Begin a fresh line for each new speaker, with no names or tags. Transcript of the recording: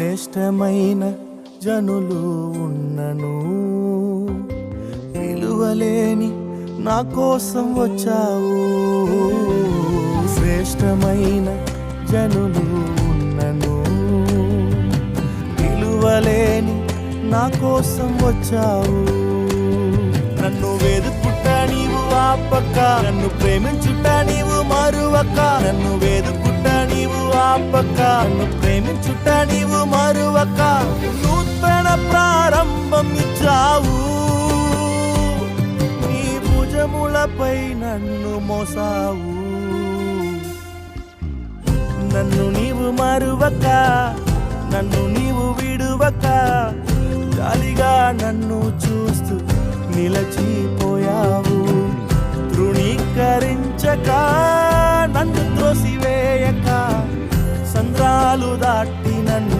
శ్రేష్టమైన జనులు ఉన్నను. విలువలేని నా కోసం వచ్చావు. శ్రేష్టమైన జనులు ఉన్నను. విలువలేని నా కోసం వచ్చావు. నన్ను వేదుకుంట నీవు ఆపక నన్ను ప్రేమించుట నీవు మరువక నన్ను వేదుకుంట పక్క ను నీవు మరువక నూతన ప్రారంభం ఇచ్చావు. నీ భుజములపై నన్ను మోసావు. నన్ను నీవు మరువక నన్ను నీవు విడువక గాలిగా నన్ను చూస్తూ నిలచిపోయావు. ధృణీకరించక నన్ను త్రోసివే సముద్రాలు దాటి